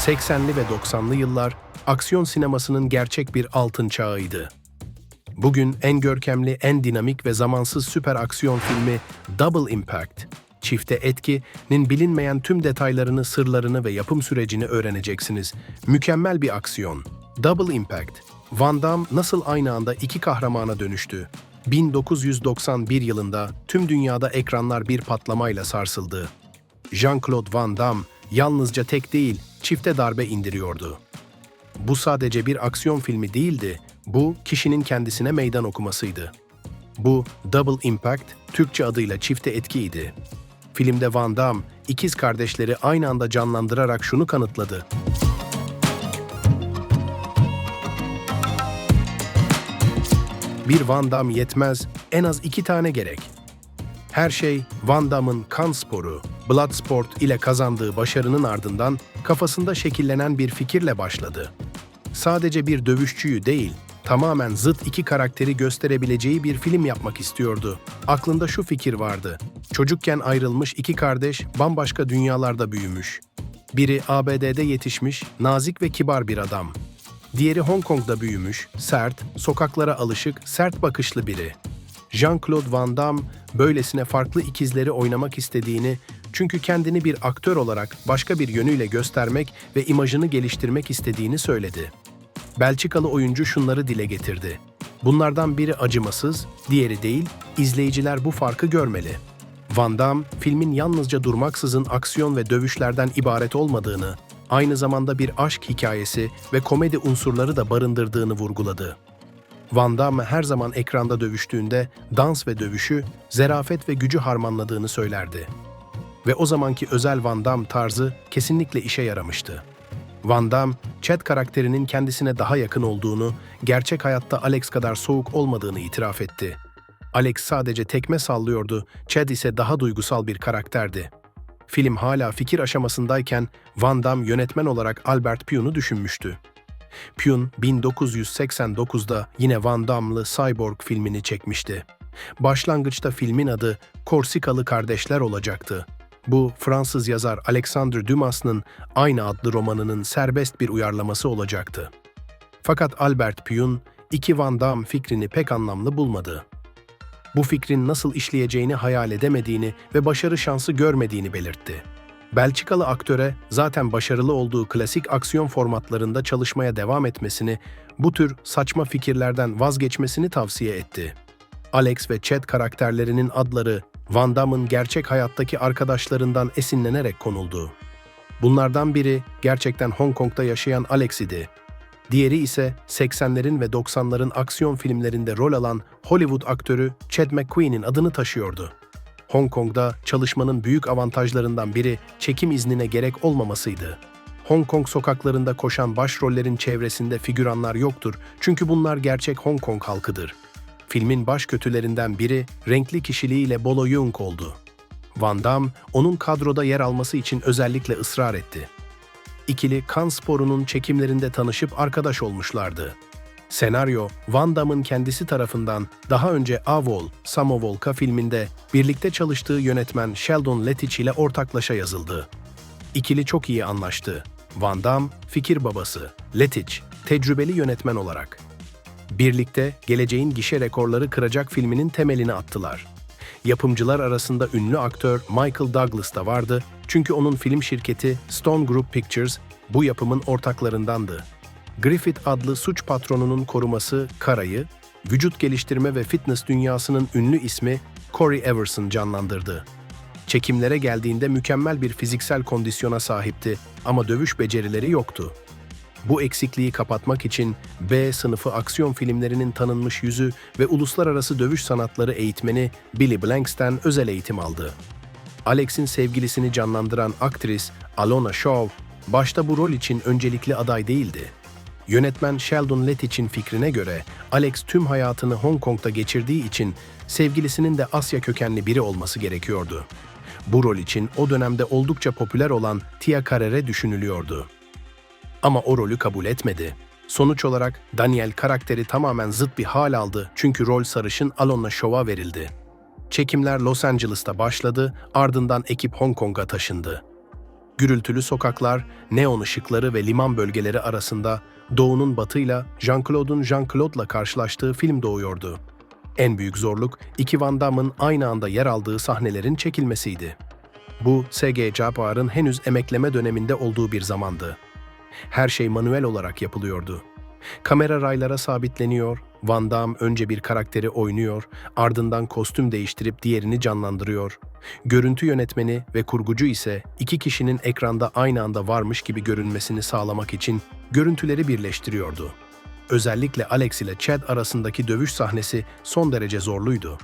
80'li ve 90'lı yıllar aksiyon sinemasının gerçek bir altın çağıydı. Bugün en görkemli, en dinamik ve zamansız süper aksiyon filmi Double Impact, çifte etkinin bilinmeyen tüm detaylarını, sırlarını ve yapım sürecini öğreneceksiniz. Mükemmel bir aksiyon. Double Impact. Van Damme nasıl aynı anda iki kahramana dönüştü? 1991 yılında tüm dünyada ekranlar bir patlamayla sarsıldı. Jean-Claude Van Damme yalnızca tek değil, çifte darbe indiriyordu. Bu sadece bir aksiyon filmi değildi, bu kişinin kendisine meydan okumasıydı. Bu Double Impact, Türkçe adıyla çifte etkiydi. Filmde Van Damme, ikiz kardeşleri aynı anda canlandırarak şunu kanıtladı. Bir Van Damme yetmez, en az iki tane gerek. Her şey Van Damme'ın kan sporu, Bloodsport ile kazandığı başarının ardından kafasında şekillenen bir fikirle başladı. Sadece bir dövüşçüyü değil, tamamen zıt iki karakteri gösterebileceği bir film yapmak istiyordu. Aklında şu fikir vardı. Çocukken ayrılmış iki kardeş bambaşka dünyalarda büyümüş. Biri ABD'de yetişmiş, nazik ve kibar bir adam. Diğeri Hong Kong'da büyümüş, sert, sokaklara alışık, sert bakışlı biri. Jean-Claude Van Damme böylesine farklı ikizleri oynamak istediğini, çünkü kendini bir aktör olarak başka bir yönüyle göstermek ve imajını geliştirmek istediğini söyledi. Belçikalı oyuncu şunları dile getirdi. Bunlardan biri acımasız, diğeri değil, izleyiciler bu farkı görmeli. Van Damme, filmin yalnızca durmaksızın aksiyon ve dövüşlerden ibaret olmadığını, aynı zamanda bir aşk hikayesi ve komedi unsurları da barındırdığını vurguladı. Van Damme her zaman ekranda dövüştüğünde dans ve dövüşü, zerafet ve gücü harmanladığını söylerdi. Ve o zamanki özel Van Damme tarzı kesinlikle işe yaramıştı. Van Damme, Chad karakterinin kendisine daha yakın olduğunu, gerçek hayatta Alex kadar soğuk olmadığını itiraf etti. Alex sadece tekme sallıyordu, Chad ise daha duygusal bir karakterdi. Film hala fikir aşamasındayken Van Damme yönetmen olarak Albert Pyun'u düşünmüştü. Pyun 1989'da yine Van Damme'lı Cyborg filmini çekmişti. Başlangıçta filmin adı Korsikalı Kardeşler olacaktı. Bu Fransız yazar Alexandre Dumas'ın aynı adlı romanının serbest bir uyarlaması olacaktı. Fakat Albert Pyun, iki Van Damme fikrini pek anlamlı bulmadı. Bu fikrin nasıl işleyeceğini hayal edemediğini ve başarı şansı görmediğini belirtti. Belçikalı aktöre zaten başarılı olduğu klasik aksiyon formatlarında çalışmaya devam etmesini, bu tür saçma fikirlerden vazgeçmesini tavsiye etti. Alex ve Chad karakterlerinin adları Van Damme'ın gerçek hayattaki arkadaşlarından esinlenerek konuldu. Bunlardan biri gerçekten Hong Kong'da yaşayan Alex idi. Diğeri ise 80'lerin ve 90'ların aksiyon filmlerinde rol alan Hollywood aktörü Chad McQueen'in adını taşıyordu. Hong Kong'da çalışmanın büyük avantajlarından biri çekim iznine gerek olmamasıydı. Hong Kong sokaklarında koşan başrollerin çevresinde figüranlar yoktur çünkü bunlar gerçek Hong Kong halkıdır. Filmin baş kötülerinden biri renkli kişiliğiyle Bolo Yeung oldu. Van Damme onun kadroda yer alması için özellikle ısrar etti. İkili kan sporunun çekimlerinde tanışıp arkadaş olmuşlardı. Senaryo, Van Damme'ın kendisi tarafından daha önce Avol, Samovolka filminde birlikte çalıştığı yönetmen Sheldon Lettich ile ortaklaşa yazıldı. İkili çok iyi anlaştı. Van Damme, fikir babası, Lettich, tecrübeli yönetmen olarak. Birlikte geleceğin gişe rekorları kıracak filminin temelini attılar. Yapımcılar arasında ünlü aktör Michael Douglas da vardı çünkü onun film şirketi Stone Group Pictures bu yapımın ortaklarındandı. Griffith adlı suç patronunun koruması Kara'yı, vücut geliştirme ve fitness dünyasının ünlü ismi Corey Everson canlandırdı. Çekimlere geldiğinde mükemmel bir fiziksel kondisyona sahipti ama dövüş becerileri yoktu. Bu eksikliği kapatmak için B sınıfı aksiyon filmlerinin tanınmış yüzü ve uluslararası dövüş sanatları eğitmeni Billy Blanks'ten özel eğitim aldı. Alex'in sevgilisini canlandıran aktris Alona Shaw, başta bu rol için öncelikli aday değildi. Yönetmen Sheldon Lettich'in fikrine göre Alex tüm hayatını Hong Kong'da geçirdiği için sevgilisinin de Asya kökenli biri olması gerekiyordu. Bu rol için o dönemde oldukça popüler olan Tia Carrere düşünülüyordu. Ama o rolü kabul etmedi. Sonuç olarak Daniel karakteri tamamen zıt bir hal aldı çünkü rol sarışın Alona Shaw'a verildi. Çekimler Los Angeles'ta başladı, ardından ekip Hong Kong'a taşındı. Gürültülü sokaklar, neon ışıkları ve liman bölgeleri arasında Doğu'nun batıyla Jean-Claude'un Jean-Claude'la karşılaştığı film doğuyordu. En büyük zorluk iki Van Damme'ın aynı anda yer aldığı sahnelerin çekilmesiydi. Bu, S.G. Jabbar'ın henüz emekleme döneminde olduğu bir zamandı. Her şey manuel olarak yapılıyordu. Kamera raylara sabitleniyor, Van Damme önce bir karakteri oynuyor, ardından kostüm değiştirip diğerini canlandırıyor. Görüntü yönetmeni ve kurgucu ise iki kişinin ekranda aynı anda varmış gibi görünmesini sağlamak için görüntüleri birleştiriyordu. Özellikle Alex ile Chad arasındaki dövüş sahnesi son derece zorluydu.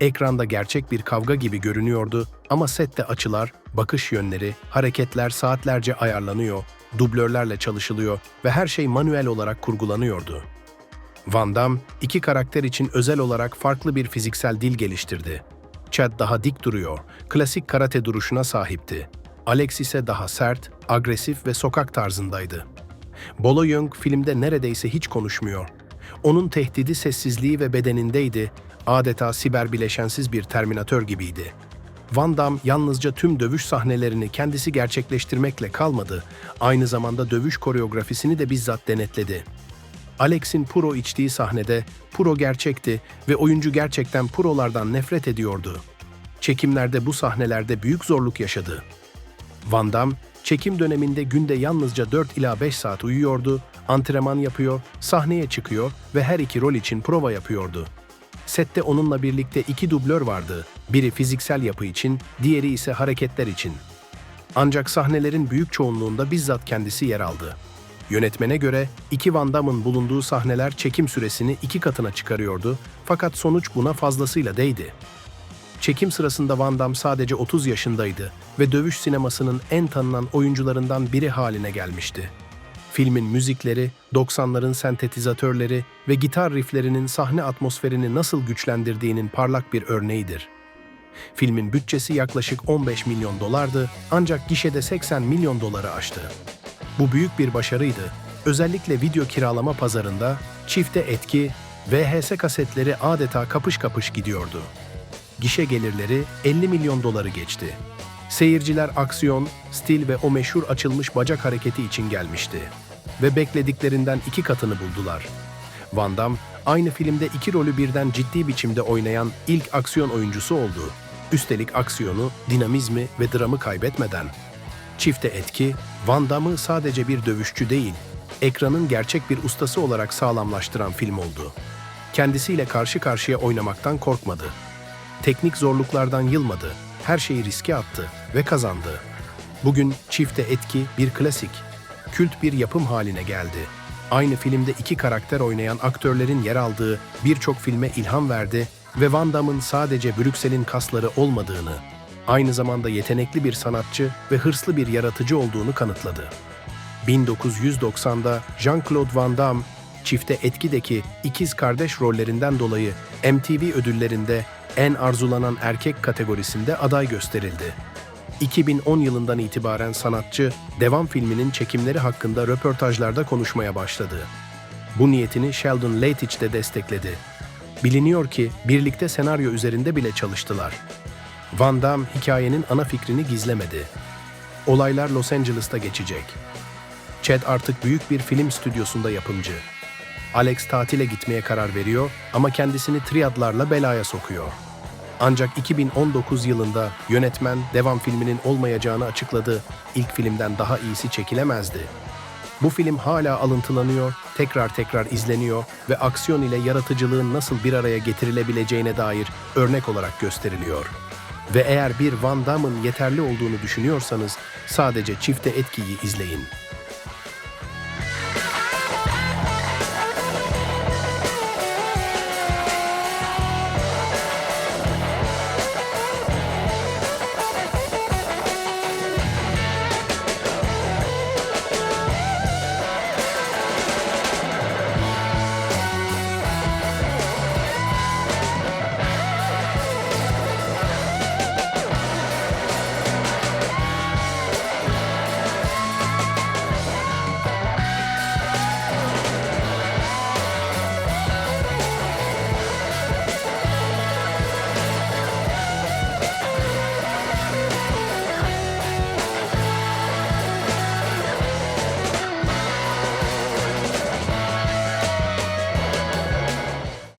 Ekranda gerçek bir kavga gibi görünüyordu ama sette açılar, bakış yönleri, hareketler saatlerce ayarlanıyor, dublörlerle çalışılıyor ve her şey manuel olarak kurgulanıyordu. Van Damme, iki karakter için özel olarak farklı bir fiziksel dil geliştirdi. Chad daha dik duruyor, klasik karate duruşuna sahipti. Alex ise daha sert, agresif ve sokak tarzındaydı. Bolo Yeung filmde neredeyse hiç konuşmuyor. Onun tehdidi sessizliği ve bedenindeydi, adeta siber bileşensiz bir terminatör gibiydi. Van Damme yalnızca tüm dövüş sahnelerini kendisi gerçekleştirmekle kalmadı, aynı zamanda dövüş koreografisini de bizzat denetledi. Alex'in puro içtiği sahnede puro gerçekti ve oyuncu gerçekten purolardan nefret ediyordu. Çekimlerde bu sahnelerde büyük zorluk yaşadı. Van Damme, çekim döneminde günde yalnızca 4 ila 5 saat uyuyordu, antrenman yapıyor, sahneye çıkıyor ve her iki rol için prova yapıyordu. Sette onunla birlikte iki dublör vardı, biri fiziksel yapı için, diğeri ise hareketler için. Ancak sahnelerin büyük çoğunluğunda bizzat kendisi yer aldı. Yönetmene göre iki Van Damme'ın bulunduğu sahneler çekim süresini iki katına çıkarıyordu fakat sonuç buna fazlasıyla değdi. Çekim sırasında Van Damme sadece 30 yaşındaydı ve dövüş sinemasının en tanınan oyuncularından biri haline gelmişti. Filmin müzikleri, 90'ların sentetizatörleri ve gitar rifflerinin sahne atmosferini nasıl güçlendirdiğinin parlak bir örneğidir. Filmin bütçesi yaklaşık 15 milyon dolardı ancak gişede 80 milyon doları aştı. Bu büyük bir başarıydı. Özellikle video kiralama pazarında çifte etki, VHS kasetleri adeta kapış kapış gidiyordu. Gişe gelirleri 50 milyon doları geçti. Seyirciler aksiyon, stil ve o meşhur açılmış bacak hareketi için gelmişti. Ve beklediklerinden iki katını buldular. Van Damme, aynı filmde iki rolü birden ciddi biçimde oynayan ilk aksiyon oyuncusu oldu. Üstelik aksiyonu, dinamizmi ve dramı kaybetmeden. Çifte etki, Van Damme'ı sadece bir dövüşçü değil, ekranın gerçek bir ustası olarak sağlamlaştıran film oldu. Kendisiyle karşı karşıya oynamaktan korkmadı. Teknik zorluklardan yılmadı, her şeyi riske attı ve kazandı. Bugün çifte etki bir klasik, kült bir yapım haline geldi. Aynı filmde iki karakter oynayan aktörlerin yer aldığı birçok filme ilham verdi ve Van Damme'ın sadece Brüksel'in kasları olmadığını, aynı zamanda yetenekli bir sanatçı ve hırslı bir yaratıcı olduğunu kanıtladı. 1990'da Jean-Claude Van Damme, çifte etkideki ikiz kardeş rollerinden dolayı MTV ödüllerinde en arzulanan erkek kategorisinde aday gösterildi. 2010 yılından itibaren sanatçı, devam filminin çekimleri hakkında röportajlarda konuşmaya başladı. Bu niyetini Sheldon Leitich de destekledi. Biliniyor ki birlikte senaryo üzerinde bile çalıştılar. Van Damme hikayenin ana fikrini gizlemedi. Olaylar Los Angeles'ta geçecek. Chad artık büyük bir film stüdyosunda yapımcı. Alex tatile gitmeye karar veriyor ama kendisini triadlarla belaya sokuyor. Ancak 2019 yılında yönetmen devam filminin olmayacağını açıkladı. İlk filmden daha iyisi çekilemezdi. Bu film hala alıntılanıyor, tekrar tekrar izleniyor ve aksiyon ile yaratıcılığın nasıl bir araya getirilebileceğine dair örnek olarak gösteriliyor. Ve eğer bir Van Damme'ın yeterli olduğunu düşünüyorsanız sadece çifte etkiyi izleyin.